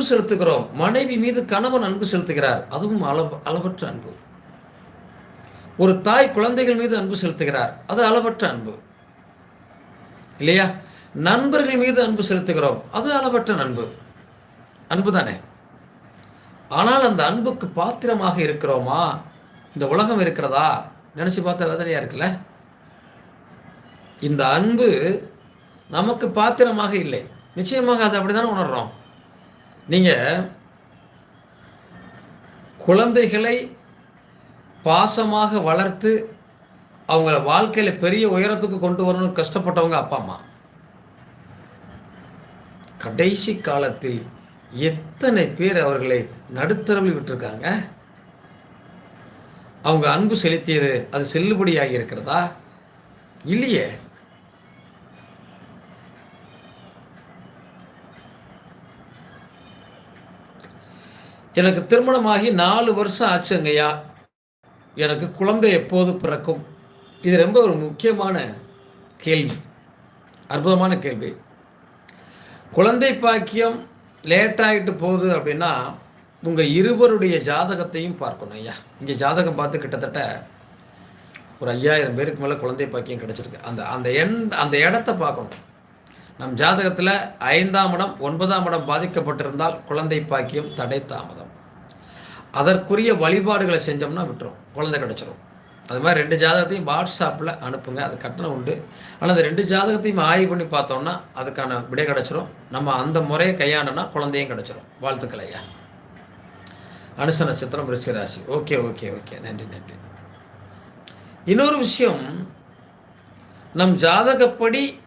அன்பு செலுத்துகிறோம். மனைவி மீது கணவன் அன்பு செலுத்துகிறார். அதுவும் அளவு அளவற்ற அன்பு. ஒரு தாய் குழந்தைகள் மீது அன்பு செலுத்துகிறார். அது அளவற்ற அன்பு. இல்லையா? நண்பர்கள் மீது அன்பு செலுத்துகிறோம். அது அளவற்ற அன்பு. அன்பு தானே? ஆனால் அந்த அன்புக்கு பாத்திரமாக இருக்கிறோமா? இந்த உலகம் இருக்கிறதா? நினச்சி பார்த்தா வேதனையாக இருக்குல்ல? இந்த அன்பு நமக்கு பாத்திரமாக இல்லை. நிச்சயமாக அது அப்படி தானே உணர்றோம். நீங்கள் குழந்தைகளை பாசமாக வளர்த்து அவங்கள வாழ்க்கையில் பெரிய உயரத்துக்கு கொண்டு வரணும்னு கஷ்டப்பட்டவங்க அப்பா அம்மா. கடைசி காலத்தில் எத்தனை பேர் அவர்களை நடுத்தரவில் விட்டுருக்காங்க? அவங்க அன்பு செலுத்தியது அது செல்லுபடியாகி இருக்கிறதா? இல்லையே. எனக்கு திருமணமாகி நாலு வருஷம் ஆச்சுங்கய்யா. எனக்கு குழந்தை எப்போது பிறக்கும்? இது ரொம்ப ஒரு முக்கியமான கேள்வி. அற்புதமான கேள்வி. குழந்தை பாக்கியம் லேட்டாகிட்டு போகுது அப்படின்னா உங்கள் இருவருடைய ஜாதகத்தையும் பார்க்கணும் ஐயா. இங்கே ஜாதகம் பார்த்து கிட்டத்தட்ட ஒரு ஐயாயிரம் பேருக்கு மேலே குழந்தை பாக்கியம் கிடச்சிருக்கு. அந்த அந்த எண் அந்த இடத்த பார்க்கணும். நம் ஜாதகத்தில் ஐந்தாம் இடம் ஒன்பதாம் இடம் பாதிக்கப்பட்டிருந்தால் குழந்தை பாக்கியம் தடை தாமதம். அதற்குரிய வழிபாடுகளை செஞ்சோம்னா விட்டுரும். குழந்தை கிடச்சிரும். அது மாதிரி ரெண்டு ஜாதகத்தையும் வாட்ஸ்அப்பில் அனுப்புங்க. அது கட்டணம் உண்டு. ஆனால் அந்த ரெண்டு ஜாதகத்தையும் ஆய்வு பண்ணி பார்த்தோம்னா அதுக்கான விடை கிடச்சிரும். நம்ம அந்த முறையை கையாண்டோன்னா குழந்தையும் கிடச்சிரும். வாழ்த்துக்கள் ஐயா. அனுச நட்சத்திரம் விருச்சிக ராசி. Okay okay okay. நன்றி நன்றி. இன்னொரு விஷயம். நம் ஜாதகப்படி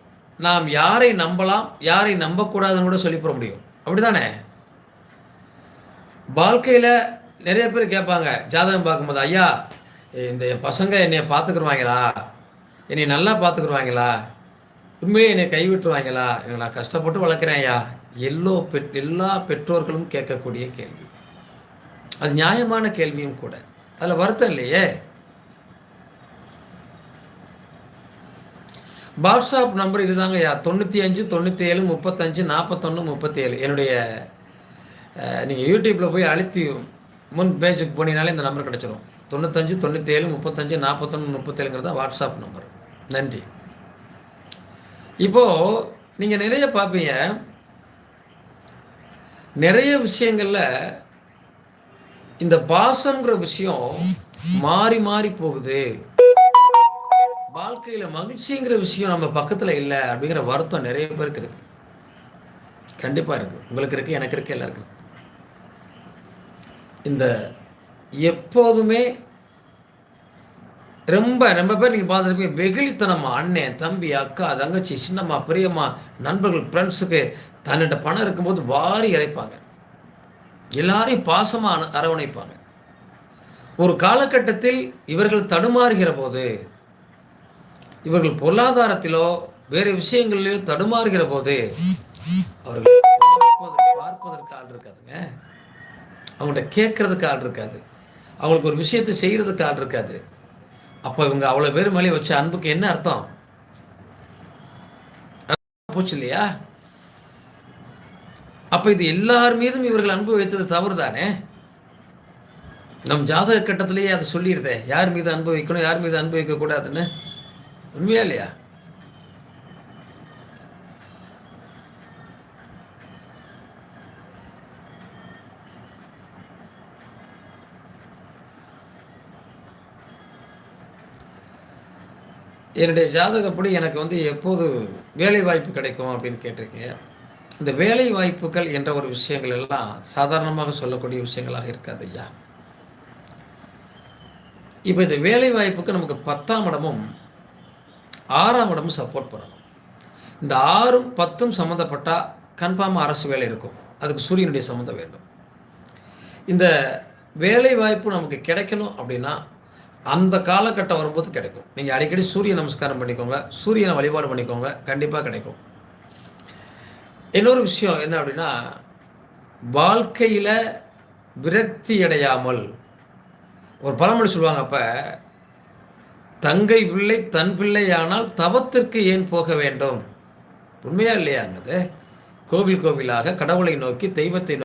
நாம் யாரை நம்பலாம் யாரை நம்பக்கூடாதுன்னு கூட சொல்லி போட முடியும். அப்படிதானே வாழ்க்கையில் நிறைய பேர் கேட்பாங்க ஜாதகம் பார்க்கும்போது ஐயா இந்த என் பசங்க என்னை பார்த்துக்குருவாங்களா? என்னை நல்லா பார்த்துக்குருவாங்களா? உண்மையே என்னை கைவிட்டுருவாங்களா? நான் கஷ்டப்பட்டு வளர்க்குறேன் ஐயா. எல்லோ பெட் எல்லா பெற்றோர்களும் கேட்கக்கூடிய கேள்வி. அது நியாயமான கேள்வியும் கூட. அதில் வருத்தம் இல்லையே? வாட்ஸ்அப் நம்பர் இதுதாங்க ஐயா தொண்ணூற்றி அஞ்சு தொண்ணூற்றி ஏழு முப்பத்தஞ்சு நாற்பத்தொன்று முப்பத்தி ஏழு என்னுடைய நீங்கள் யூடியூப்பில் போய் அழுத்தி முன் பேஜுக்கு போனீங்கனாலே இந்த நம்பர் கிடச்சிடும் தொண்ணூத்தஞ்சு தொண்ணூற்றி ஏழு முப்பத்தஞ்சு நாற்பத்தொன்று முப்பத்தேழுங்கிறது தான் வாட்ஸ்அப் நம்பர் நன்றி. இப்போது நீங்கள் நிறைய பார்ப்பீங்க நிறைய விஷயங்களில் இந்த பாசங்கிற விஷயம் மாறி மாறி போகுது. வாழ்க்கையில் மகிழ்ச்சிங்கிற விஷயம் நம்ம பக்கத்தில் இல்லை அப்படிங்கிற வருத்தம் நிறைய பேருக்கு இருக்கு. கண்டிப்பாக இருக்கு. உங்களுக்கு இருக்கு எனக்கு இருக்கு எல்லாருக்கும் இந்த எப்போதுமே ரொம்ப ரொம்ப பேர் நீங்கள் பார்த்துருப்பீங்க வெகுளித்தனமா அண்ணன் தம்பி அக்கா தங்கச்சி சின்னம்மா பெரியம்மா நண்பர்கள் ஃப்ரெண்ட்ஸுக்கு தன்னிட்ட பணம் இருக்கும்போது வாரி இறைப்பாங்க எல்லாரையும் பாசமாக அரவணைப்பாங்க. ஒரு காலகட்டத்தில் இவர்கள் தடுமாறுகிற போது இவர்கள் பொருளாதாரத்திலோ வேறு விஷயங்களிலோ தடுமாறுகிற போது அவர்கள் பார்ப்பதற்கு ஆள் இருக்காதுங்க. அவங்கள்ட்ட கேட்கறதுக்கு ஆள் இருக்காது. அவங்களுக்கு ஒரு விஷயத்தை செய்கிறதுக்கு ஆள் இருக்காது. அப்போ இவங்க அவ்வளோ பேர் மேலே வச்ச அன்புக்கு என்ன அர்த்தம்? போச்சு இல்லையா? அப்போ இது எல்லார் மீதும் இவர்கள் அன்பு வைத்தது தவறு தானே நம் ஜாதக கட்டத்திலேயே அதை சொல்லிடுதே யார் மீது அன்பு வைக்கணும் யார் மீது அன்பு வைக்கக்கூடாதுன்னு உண்மையா இல்லையா? என்னுடைய ஜாதகப்படி எனக்கு வந்து எப்போது வேலை வாய்ப்பு கிடைக்கும் அப்படின்னு கேட்டிருக்கீங்க. இந்த வேலை வாய்ப்புகள் என்ற ஒரு விஷயங்கள் எல்லாம் சாதாரணமாக சொல்லக்கூடிய விஷயங்களாக இருக்காது ஐயா. இப்போ இந்த வேலை வாய்ப்புக்கு நமக்கு பத்தாம் இடமும் ஆறாம் இடமும் சப்போர்ட் பண்ணணும். இந்த ஆறும் பத்தும் சம்மந்தப்பட்டால் கன்ஃபார்மாக அரசு வேலை இருக்கும். அதுக்கு சூரியனுடைய சம்மந்தம் வேண்டும். இந்த வேலை வாய்ப்பு நமக்கு கிடைக்கணும் அப்படின்னா அந்த காலகட்டம் வரும்போது கிடைக்கும். நீங்கள் அடிக்கடி சூரிய நமஸ்காரம் பண்ணிக்கோங்க. சூரியனை வழிபாடு பண்ணிக்கோங்க. கண்டிப்பாக கிடைக்கும். இன்னொரு விஷயம் என்ன அப்படின்னா வாழ்க்கையில் விரக்தி அடையாமல் ஒரு பழமொழி சொல்லுவாங்க அப்போ தங்கை பிள்ளை தன் பிள்ளையானால் தவத்திற்கு ஏன் போக வேண்டும்? உண்மையா இல்லையாங்கிறது கோவில் கோவிலாக கடவுளை நோக்கி தெய்வத்தை